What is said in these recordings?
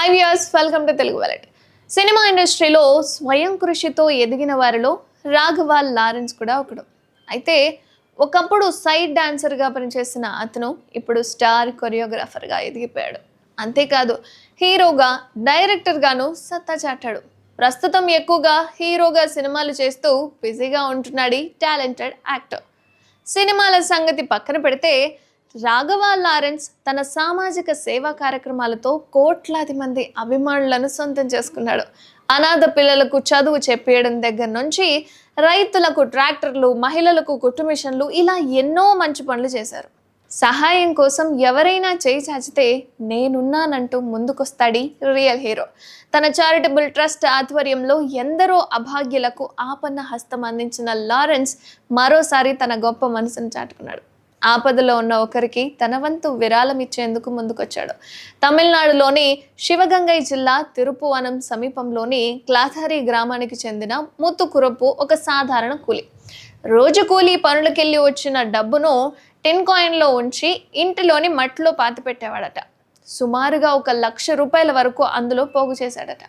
Hi viewers welcome to Telugu wallet cinema ఇండస్ట్రీలో స్వయం కృషితో ఎదిగిన వారిలో రాఘవాల్ లారెన్స్ కూడా ఒకడు. అయితే ఒకప్పుడు సైడ్ డాన్సర్గా పనిచేసిన అతను ఇప్పుడు స్టార్ కొరియోగ్రాఫర్గా ఎదిగిపోయాడు. అంతేకాదు హీరోగా డైరెక్టర్గాను సత్తా చాటాడు. ప్రస్తుతం ఎక్కువగా హీరోగా సినిమాలు చేస్తూ బిజీగా ఉంటున్నాడు టాలెంటెడ్ యాక్టర్ సినిమాల సంగతి పక్కన పెడితే రాఘవ లారెన్స్ తన సామాజిక సేవా కార్యక్రమాలతో కోట్లాది మంది అభిమానులను సొంతం చేసుకున్నాడు. అనాథ పిల్లలకు చదువు చెప్పేయడం దగ్గర నుంచి రైతులకు ట్రాక్టర్లు మహిళలకు కుట్టు మిషన్లు ఇలా ఎన్నో మంచి పనులు చేశారు. సహాయం కోసం ఎవరైనా చేయి చాచితే నేనున్నానంటూ ముందుకొస్తాడి రియల్ హీరో. తన చారిటబుల్ ట్రస్ట్ ఆధ్వర్యంలో ఎందరో అభాగ్యులకు ఆపన్న హస్తం అందించిన లారెన్స్ మరోసారి తన గొప్ప మనసును చాటుకున్నాడు. ఆపదలో ఉన్న ఒకరికి తన వంతు విరాళం ఇచ్చేందుకు ముందుకొచ్చాడు. తమిళనాడులోని శివగంగై జిల్లా తిరుపువనం సమీపంలోని క్లాథారి గ్రామానికి చెందిన ముత్తుకురపు ఒక సాధారణ కూలి. రోజు కూలీ పనులకెళ్ళి వచ్చిన డబ్బును టిన్ కాయిన్లో ఉంచి ఇంటిలోని మట్టిలో పాతి పెట్టేవాడట. సుమారుగా ఒక లక్ష రూపాయల వరకు అందులో పోగు చేశాడట.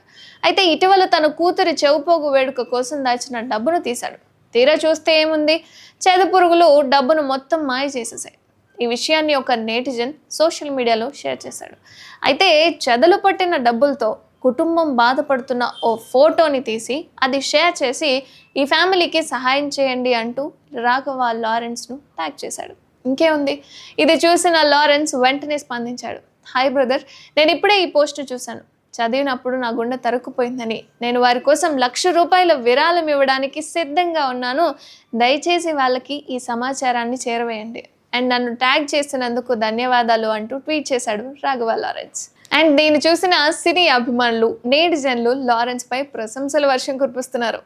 అయితే ఇటీవల తన కూతురి చెవుపోగు వేడుక కోసం దాచిన డబ్బును తీశాడు. తీరా చూస్తే ఏముంది? చెద పురుగులు డబ్బును మొత్తం మాయ చేసేసాయి. ఈ విషయాన్ని ఒక నేటిజన్ సోషల్ మీడియాలో షేర్ చేశాడు. అయితే చెదలు పట్టిన డబ్బులతో కుటుంబం బాధపడుతున్న ఓ ఫోటోని తీసి అది షేర్ చేసి ఈ ఫ్యామిలీకి సహాయం చేయండి అంటూ రాఘవ లారెన్స్ను ట్యాగ్ చేశాడు. ఇంకేముంది? ఇది చూసిన లారెన్స్ వెంటనే స్పందించాడు. హాయ్ బ్రదర్ నేను ఇప్పుడే ఈ పోస్ట్ చూశాను. చదివినప్పుడు నా గుండె తరుక్కుపోయిందని. నేను వారి కోసం లక్ష రూపాయల విరాళం ఇవ్వడానికి సిద్ధంగా ఉన్నాను. దయచేసి వాళ్ళకి ఈ సమాచారాన్ని చేరవేయండి. అండ్ నన్ను ట్యాగ్ చేసినందుకు ధన్యవాదాలు అంటూ ట్వీట్ చేశాడు రాఘవ లారెన్స్. అండ్ దీన్ని చూసిన సినీ అభిమానులు నేటిజన్లు లారెన్స్ పై ప్రశంసల వర్షం కురిపిస్తున్నారు.